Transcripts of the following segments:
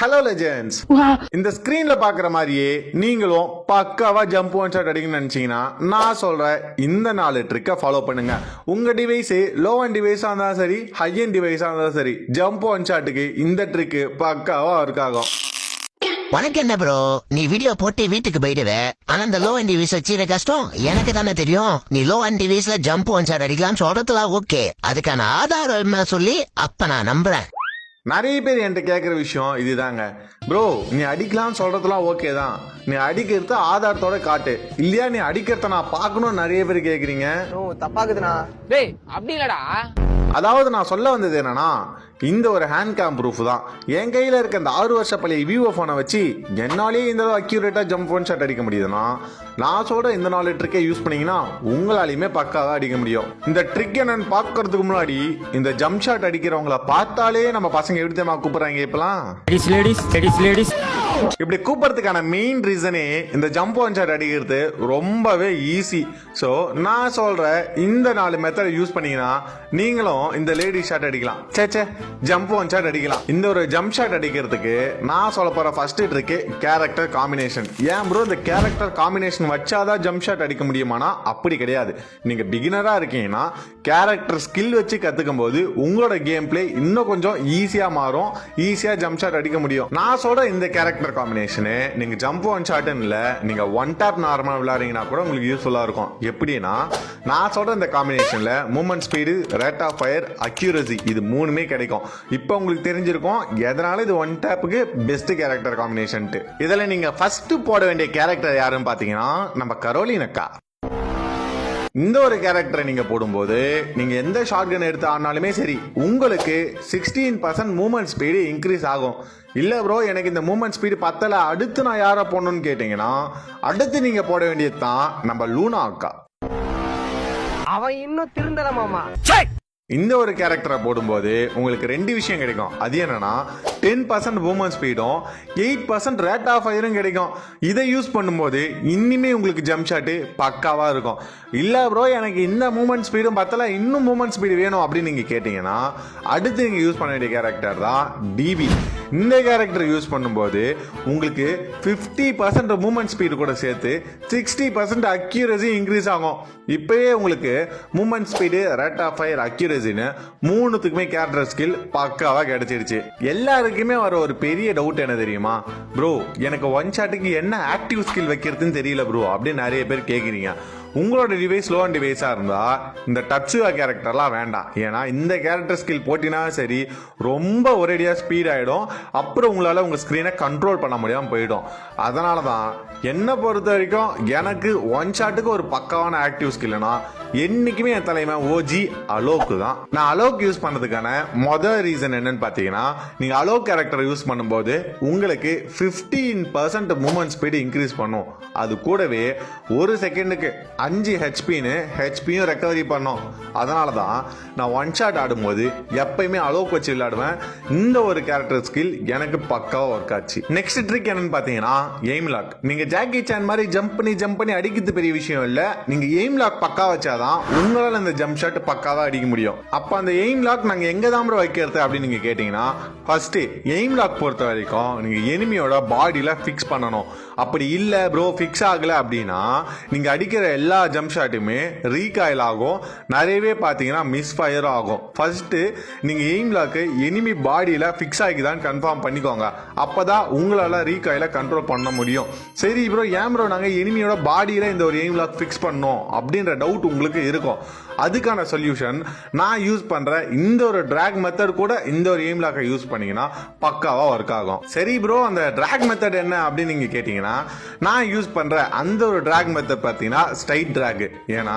Hello legends இந்த ஸ்கிரீன்ல பாக்குற மாதிரியே நீங்களும் பக்காவா ஜம்ப் ஒன் ஷாட் அடிக்கணும்னு நினைச்சீங்கன்னா நான் சொல்ற இந்த நாலு ட்ரிக்கை ஃபாலோ பண்ணுங்க. உங்க டிவைஸ் லோ அண்ட் டிவைஸா இருந்தாலும் சரி ஹை அண்ட் டிவைஸா இருந்தாலும் சரி ஜம்ப் ஒன் ஷாட்டுக்கு இந்த ட்ரிக்கு பக்காவா ஒர்க் ஆகும். உனக்கு என்ன ப்ரோ நீ வீடியோ போட்டு வீட்டுக்கு போயிடுவ. ஆனா இந்த லோ அண்ட் டிவிஸ் வச்சிருக்க கஷ்டம்? எனக்கு தானே தெரியும். நீ லோ அண்ட் டிவிஸ்ல ஜம்ப் ஒன் சார் அடிக்கலாம் சொல்றதுலாம் ஓகே அதுக்கான ஆதாரம் சொல்லி அப்ப நான் நம்புறேன். நிறைய பேர் என்கிட்ட கேட்குற விஷயம் இதுதாங்க. ப்ரோ நீ அடிக்கலாம்னு சொல்றதுலாம் ஓகே தான். நீ அடிக்கிறது ஆதாரத்தோட காட்டு. இல்லையா நீ அடிக்கிறத நான் பார்க்கணும்னு நிறைய பேர் கேட்குறீங்க ஓ தப்பாக்குதுண்ணா டேய் அப்படி இல்லடா. அதாவது நான் சொல்ல வந்தது என்னன்னா இந்த ஒரு ஹேண்ட் கேம் ப்ரூஃப் தான். என் கையில் இருக்க இந்த ஆறு வருஷ பழைய விவோ ஃபோனை வச்சு என்னாலேயே இந்த அக்யூரேட்டாக ஜம்ப் ஒன் ஷாட் அடிக்க முடியுதுன்னா நான் சொல்கிற இந்த நாலு ட்ரிக்கை யூஸ் பண்ணிங்கன்னா உங்களாலையுமே பக்காவாக அடிக்க முடியும். இந்த ட்ரிக் என்னன்னு பார்க்கறதுக்கு முன்னாடி இந்த ஜம்ப் ஷாட் அடிக்கிறவங்கள பார்த்தாலே நம்ம பசங்க எப்படி தெரியுமா இப்போலாம் இப்பெல்லாம்? லேடிஸ் லேடிஸ் லேடிஸ் இப்படி கூப்பிடுறதுக்கான மெயின் ரீசனே இந்த ஜம்ப் ஒன் ஷாட் அடிக்கிறது ரொம்பவே ஈஸி ஸோ நான் சொல்ற இந்த நாலு மெத்தட் யூஸ் பண்ணீங்கன்னா நீங்களும் இந்த லேடி ஷாட் அடிக்கலாம். சேச்சே சே ஜம்ப் ஒன் ஷாட் அடிக்கலாம். இந்த ஒரு ஜம்ப் ஷாட் அடிக்கிறதுக்கு நான் சொல்ல போற ஃபர்ஸ்ட் ட்ரிக்கு கேரக்டர் காம்பினேஷன் ஏன் ப்ரோ இந்த கேரக்டர் காம்பினேஷன் வச்சாதான் ஜம்ப் ஷாட் அடிக்க முடியுமானா? அப்படி கிடையாது. நீங்க பிகினரா இருக்கீங்கன்னா கேரக்டர் ஸ்கில் வச்சு கத்துக்கும் போது உங்களோட கேம் பிளே இன்னும் கொஞ்சம் ஈஸியா மாறும். ஈஸியா ஜம்ப் ஷாட் அடிக்க முடியும். நான் சொல்ற இந்த கேரக்டர் காம்பினேஷனு நீங்கள் ஜம்ப் ஒன் ஷாட்னு இல்லை நீங்கள் ஒன் டேப் நார்மலாக விளையாடுறீங்கன்னா கூட உங்களுக்கு யூஸ்ஃபுல்லாக இருக்கும். எப்படின்னா நான் சொல்கிற இந்த காம்பினேஷனில் moment speed rate of fire accuracy இது மூணுமே கிடைக்கும். இப்போ உங்களுக்கு தெரிஞ்சிருக்கும் எதனால இது ஒன் டேப்புக்கு பெஸ்ட் கேரக்டர் காம்பினேஷன்ட்டு இதில் நீங்கள் ஃபஸ்ட்டு போட வேண்டிய கேரக்டர் யாருன்னு பார்த்தீங்கன்னா நம்ம கரோலின் அக்கா. இந்த ஒரு கேரக்டரை நீங்க போடும்போது நீங்க எந்த ஷார்ட் கன் எடுத்து ஆடினாலுமே சரி உங்களுக்கு sixteen percent movement speed increase ஆகும். இல்ல ப்ரோ எனக்கு இந்த மூவ்மெண்ட் ஸ்பீடு பத்தல அடுத்து நான் யாரை போடணும்னு கேட்டீங்கன்னா அடுத்து நீங்க போட வேண்டியது தான் நம்ம லூனா அக்கா அவன் இன்னும் திருந்தல மாமா. இந்த ஒரு கேரக்டரை போடும்போது உங்களுக்கு ரெண்டு விஷயம் கிடைக்கும். அது என்னன்னா டென் பர்சன்ட் மூமெண்ட் ஸ்பீடும் எயிட் பர்சன்ட் ரேட் ஆஃப் ஃபயரும் கிடைக்கும். இதை யூஸ் பண்ணும்போது இன்னுமே உங்களுக்கு ஜம்ப் ஷாட்டு பக்காவாக இருக்கும். இல்லை ப்ரோ எனக்கு இந்த மூமெண்ட் ஸ்பீடும் பத்தல இன்னும் மூமெண்ட் ஸ்பீடு வேணும் அப்படின்னு நீங்கள் கேட்டிங்கன்னா அடுத்து நீங்கள் யூஸ் பண்ண வேண்டிய கேரக்டர் தான் டிவி இந்த கேரக்டர் யூஸ் பண்ணும்போது உங்களுக்கு ஃபிஃப்டி பர்சன்ட் மூமெண்ட் ஸ்பீடு கூட சேர்த்து சிக்ஸ்டி பர்சன்ட் அக்யூரஸி இன்க்ரீஸ் ஆகும். இப்போயே உங்களுக்கு movement speed rate of fire அக்யூரஸின்னு மூணுத்துக்குமே கேரக்டர் ஸ்கில் பக்காவாக கிடைச்சிருச்சு. எல்லாருக்குமே வர ஒரு பெரிய டவுட் என்ன தெரியுமா? ப்ரோ எனக்கு ஒன் ஷாட்டுக்கு என்ன ஆக்டிவ் ஸ்கில் வைக்கிறதுன்னு தெரியல ப்ரோ அப்படின்னு நிறைய பேர் கேட்குறீங்க உங்களோட டிவைஸ் லோ அண்ட் டிவைஸாக இருந்தால் இந்த டச்சுவா கேரக்டர்லாம் வேண்டாம். ஏன்னா இந்த கேரக்டர் ஸ்கில் போட்டினா சரி ரொம்ப ஒரேடியாக ஸ்பீட் ஆகிடும் அப்புறம் உங்களால் உங்கள் ஸ்க்ரீனை கண்ட்ரோல் பண்ண முடியாமல் போயிடும். அதனால தான் என்னை பொறுத்த வரைக்கும் எனக்கு ஒன் ஷாட்டுக்கு ஒரு பக்காவான ஆக்டிவ் ஸ்கில்னா என்னைக்குமே என் தலைமை ஓஜி அலோக்கு தான். நான் அலோக் யூஸ் பண்ணதுக்கான மொதல் ரீசன் என்னன்னு பார்த்தீங்கன்னா நீங்கள் அலோக் கேரக்டர் யூஸ் பண்ணும்போது உங்களுக்கு fifteen percent moment speed increase பண்ணும். அது கூடவே ஒரு செகண்டுக்கு அஞ்சு ஹெச்பின்னு ஹெச்பியும் ரெக்கவரி பண்ணும். அதனால தான் நான் ஒன் ஷாட் ஆடும்போது எப்பயுமே அலோக் வச்சு விளையாடுவேன். இந்த ஒரு கேரக்டர் ஸ்கில் எனக்கு பக்காவாக ஒர்க் ஆச்சு. நெக்ஸ்ட் ட்ரிக் என்னன்னு பார்த்தீங்கன்னா எய்ம் லாக் நீங்கள் ஜாக்கி சேன் மாதிரி ஜம்ப் பண்ணி ஜம்ப் பண்ணி அடிக்கிறது பெரிய விஷயம் இல்லை. நீங்கள் எய்ம் லாக் பக்கா தான் உங்களால் அந்த ஜம்ப் ஷாட் பக்காவாக அடிக்க முடியும். அப்போ அந்த எய்ம் லாக் நாங்கள் எங்கே தான் ப்ரோ வைக்கிறது அப்படின்னு நீங்கள் கேட்டிங்கன்னா ஃபஸ்ட்டு எய்ம் லாக் பொறுத்த வரைக்கும் நீங்கள் எனிமியோட பாடியில் ஃபிக்ஸ் பண்ணணும். அப்படி இல்லை ப்ரோ ஃபிக்ஸ் ஆகலை அப்படின்னா நீங்கள் அடிக்கிற எல்லா ஜம்ப் ஷாட்டுமே ரீகாயில் ஆகும். நிறையவே பார்த்தீங்கன்னா மிஸ் ஃபயர் ஆகும். ஃபர்ஸ்ட்டு நீங்கள் எய்ம் லாக்கு எனிமி பாடியில் ஃபிக்ஸ் ஆகிதான்னு கன்ஃபார்ம் பண்ணிக்கோங்க அப்போ தான் உங்களால் ரீகாயில் கண்ட்ரோல் பண்ண முடியும். சரி ப்ரோ ஏன் ப்ரோ நாங்கள் எனிமியோட பாடியில் இந்த ஒரு எய்ம் லாக் ஃபிக்ஸ் பண்ணோம் அப்படின்ற டவுட் உங்களுக்கு இருக்கும். அதுக்கான சொல்யூஷன் நான் யூஸ் பண்ற இந்த ஒரு டிராக் மெத்தட் கூட இந்த ஒரு எய்ம் லாக்கை யூஸ் பண்ணீங்கன்னா பக்காவா ஒர்க் ஆகும். சரி ப்ரோ அந்த டிராக் மெத்தட் என்ன அப்படின்னு நீங்க கேட்டீங்கன்னா நான் யூஸ் பண்ற அந்த ஒரு டிராக் மெத்தட் பார்த்தீங்கன்னா ஸ்ட்ரைட் டிராக் ஏன்னா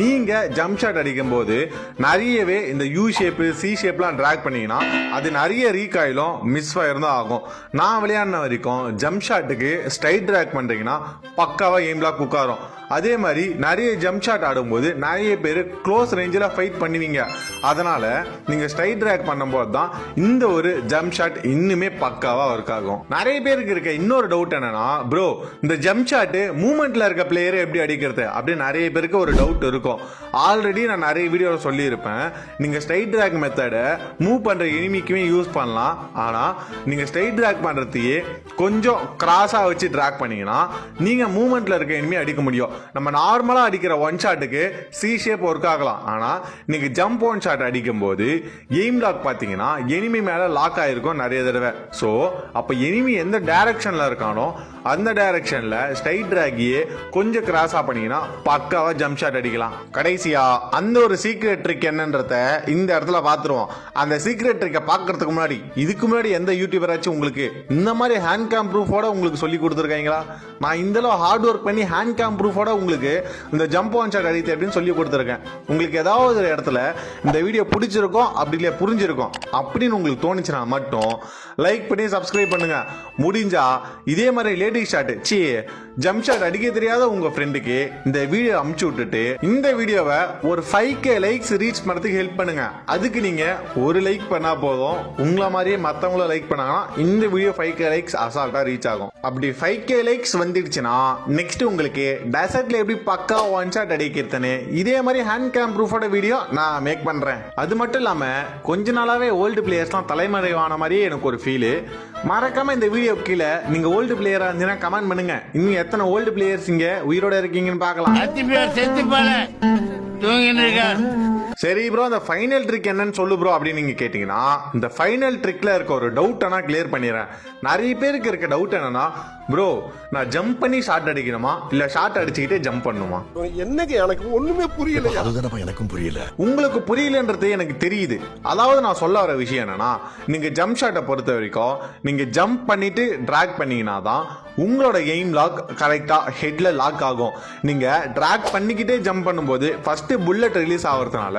நீங்க ஜம்ப் ஷாட் அடிக்கும் போது நிறையவே இந்த யூ ஷேப்பு சி ஷேப்லாம் டிராக் பண்ணீங்கன்னா அது நிறைய ரீகாயிலும் மிஸ் ஃபயர் தான் ஆகும். நான் விளையாடின வரைக்கும் ஜம்ப் ஷாட்டுக்கு ஸ்ட்ரைட் டிராக் பண்ணுறீங்கன்னா பக்காவாக எய்ம்லாக் உட்காரும். அதே மாதிரி நிறைய ஜம்ப் ஷாட் ஆடும்போது நிறைய பேர் க்ளோஸ் ரேஞ்சில் ஃபைட் பண்ணுவீங்க. அதனால் நீங்கள் ஸ்ட்ரைட் ட்ராக் பண்ணும்போது தான் இந்த ஒரு ஜம்ப் ஷாட் இன்னுமே பக்காவாக ஒர்க் ஆகும். நிறைய பேருக்கு இருக்க. இன்னொரு டவுட் என்னன்னா ப்ரோ இந்த ஜம்ப் ஷாட்டு மூமெண்ட்டில் இருக்க பிளேயரை எப்படி அடிக்கிறது? அப்படின்னு நிறைய பேருக்கு ஒரு டவுட் இருக்கும். ஆல்ரெடி நான் நிறைய வீடியோவில் சொல்லியிருப்பேன். நீங்கள் ஸ்ட்ரைட் ட்ராக் மெத்தடை மூவ் பண்ணுற எனிமிக்குமே யூஸ் பண்ணலாம். ஆனால் நீங்கள் ஸ்ட்ரைட் ட்ராக் பண்ணுறதையே கொஞ்சம் கிராஸாக வச்சு ட்ராக் பண்ணிங்கன்னா நீங்கள் மூமெண்ட்டில் இருக்க இனிமே அடிக்க முடியும். நம்ம நார்மலாக அடிக்கிற ஒன் ஷாட்டுக்கு சி ஷேப் ஒர்க் ஆகலாம். ஆனால் நீங்க ஜம்ப் ஒன் ஷாட் அடிக்கும் போது எய்ம் லாக் பார்த்தீங்கன்னா எனிமி மேலே லாக் ஆகிருக்கும் நிறைய தடவை. ஸோ அப்போ எனிமி எந்த டைரக்ஷனில் இருக்கானோ அந்த டைரக்ஷனில் ஸ்ட்ரைட் ட்ராகியே கொஞ்சம் கிராஸாக பண்ணீங்கன்னா பக்காவாக ஜம்ப் ஷாட் அடிக்கலாம். கடைசியாக அந்த ஒரு சீக்ரெட் ட்ரிக் என்னன்றத இந்த இடத்துல பார்த்துருவோம். அந்த சீக்ரெட் ட்ரிக்கை பார்க்கறதுக்கு முன்னாடி இதுக்கு முன்னாடி எந்த யூடியூபராச்சும் உங்களுக்கு இந்த மாதிரி ஹேண்ட் கேம் ப்ரூஃபோட உங்களுக்கு சொல்லி கொடுத்துருக்காங்களா? நான் இந்தளவு ஹார்ட் ஒர்க் பண்ணி ஹேண்ட் கேம் ப்ரூஃபோட உங்களுக்கு இந்த ஜம்ப் ஆன் ஷாட் அடித்து அப்படின்னு சொல்லி கொடுத்துருக்கேன். உங்களுக்கு ஏதாவது ஒரு இடத்துல இந்த வீடியோ பிடிச்சிருக்கும் அப்படி இல்லையா புரிஞ்சிருக்கும். அப்படின்னு உங்களுக்கு தோணுச்சுன்னா மட்டும் லைக் பண்ணி சப்ஸ்கிரைப் பண்ணுங்க. முடிஞ்சா இதே மாதிரி late ladies shot C jump shot அடிக்க தெரியாத உங்க ஃப்ரெண்டுக்கு இந்த வீடியோ அமுச்சு விட்டுட்டு இந்த வீடியோவை ஒரு ஃபைவ் கே லைக்ஸ் ரீச் பண்ணுறதுக்கு ஹெல்ப் பண்ணுங்க. அதுக்கு நீங்க ஒரு லைக் பண்ணா போதும். உங்களை மாதிரியே மத்தவங்கள லைக் பண்ணாங்கன்னா இந்த வீடியோ ஃபைவ் கே லைக்ஸ் அசால்ட்டா ரீச் ஆகும். அப்படி ஃபைவ் கே லைக்ஸ் வந்துடுச்சுன்னா நெக்ஸ்ட் உங்களுக்கு டெசர்ட்ல எப்படி பக்கா ஒன் ஷாட் அடிக்கிறதுன்னு இதே மாதிரி ஹேண்ட் கேம் ப்ரூஃபோட வீடியோ நான் மேக் பண்றேன். அது மட்டும் இல்லாம கொஞ்ச நாளாவே ஓல்டு பிளேயர்ஸ்லாம் தலைமறைவான மாதிரியே எனக்கு ஒரு ஃபீலு மறக்காம இந்த வீடியோ கீழே நீங்க ஓல்டு பிளேயரா இருந்தீங்கன்னா கமெண்ட் பண்ணுங்க. இன்னும் எத்தனை ஓல்டு பிளேயர்ஸ் இங்க உயிரோட இருக்கீங்கன்னு பார்க்கலாம். சரி ப்ரோ அந்த ஃபைனல் ட்ரிக் என்னன்னு சொல்லு ப்ரோ அப்படின்னு நீங்க கேட்டீங்கன்னா இந்த ஃபைனல் ட்ரிக்ல இருக்க ஒரு டவுட் ஆனா கிளியர் பண்ணிடுறேன். நிறைய பேருக்கு இருக்க டவுட் என்னன்னா ப்ரோ நான் ஜம்ப் பண்ணி ஷாட் அடிக்கணுமா? இல்ல ஷாட் அடிச்சுக்கிட்டே ஜம்ப் பண்ணுமா? என்னங்க எனக்கு ஒண்ணுமே புரியல அதுதானப்பா எனக்கும் புரியல. உங்களுக்கு புரியலன்றது எனக்கு தெரியுது. அதாவது நான் சொல்ல வர விஷயம் என்னன்னா நீங்க ஜம்ப் ஷாட்டை பொறுத்த வரைக்கும் நீங்க ஜம்ப் பண்ணிட்டு டிராக் பண்ணீங்கன்னா தான் உங்களோட எய்ம் லாக் கரெக்டாக ஹெட்டில் லாக் ஆகும். நீங்கள் ட்ராக் பண்ணிக்கிட்டே ஜம்ப் பண்ணும்போது ஃபஸ்ட்டு புல்லட் ரிலீஸ் ஆகிறதுனால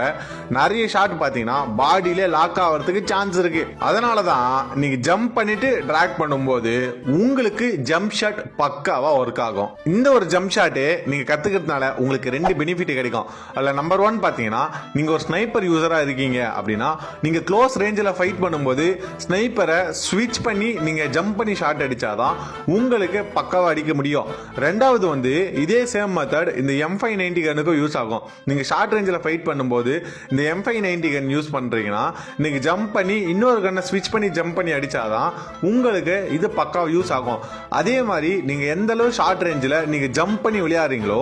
நிறைய ஷாட் பார்த்தீங்கன்னா பாடியிலே லாக் ஆகிறதுக்கு சான்ஸ் இருக்குது அதனால தான் நீங்கள் ஜம்ப் பண்ணிவிட்டு ட்ராக் பண்ணும்போது உங்களுக்கு ஜம்ப் ஷாட் பக்காவாக ஒர்க் ஆகும். இந்த ஒரு ஜம்ப் ஷாட்டு நீங்கள் கற்றுக்கிறதுனால உங்களுக்கு ரெண்டு பெனிஃபிட் கிடைக்கும். அதில் நம்பர் ஒன் பார்த்தீங்கன்னா நீங்கள் ஒரு ஸ்னைப்பர் யூஸராக இருக்கீங்க அப்படின்னா நீங்கள் க்ளோஸ் ரேஞ்சில் ஃபைட் பண்ணும்போது ஸ்னைப்பரை ஸ்விட்ச் பண்ணி நீங்கள் ஜம்ப் பண்ணி ஷாட் அடித்தாதான் உங்களுக்கு பக்காவா அடிக்க முடியும். ரெண்டாவது வந்து இதே சேம் மெத்தட் இந்த எம் ஃபைவ் நைன்டி கனுக்கும் யூஸ் ஆகும். நீங்கள் ஷார்ட் ரேஞ்சில் ஃபைட் பண்ணும்போது இந்த M five ninety gun use பண்ணுறீங்கன்னா நீங்கள் ஜம்ப் பண்ணி இன்னொரு கன்னை ஸ்விட்ச் பண்ணி ஜம்ப் பண்ணி அடித்தாதான் உங்களுக்கு இது பக்காவா யூஸ் ஆகும். அதே மாதிரி நீங்கள் எந்த அளவு ஷார்ட் ரேஞ்சில் நீங்கள் ஜம்ப் பண்ணி விளையாடுறீங்களோ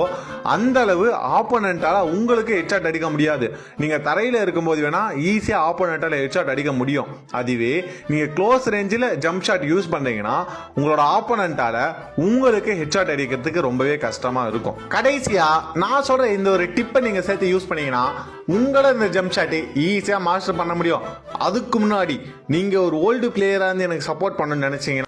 அந்த அளவு ஆப்போனண்டால உங்களுக்கு ஹெட்ஷாட் அடிக்க முடியாது. நீங்க தரையில இருக்கும்போது வேணா ஈஸியா ஆப்போனண்டால ஹெட்ஷாட் அடிக்க முடியும். அதுவே நீங்க க்ளோஸ் ரேஞ்சில் ஜம்ப் ஷாட் யூஸ் பண்றீங்கன்னா உங்களோட ஆப்போனண்டால உங்களுக்கு ஹெட்ஷாட் அடிக்கிறதுக்கு ரொம்பவே கஷ்டமா இருக்கும். கடைசியா நான் சொல்ற இந்த ஒரு டிப்பை நீங்க சேர்த்து யூஸ் பண்ணீங்கன்னா உங்களோட இந்த ஜம்ப் ஷாட்டை ஈஸியாக மாஸ்டர் பண்ண முடியும். அதுக்கு முன்னாடி நீங்கள் ஒரு ஓல்டு பிளேயராக இருந்து எனக்கு சப்போர்ட் பண்ணணும்னு நினச்சிங்கன்னா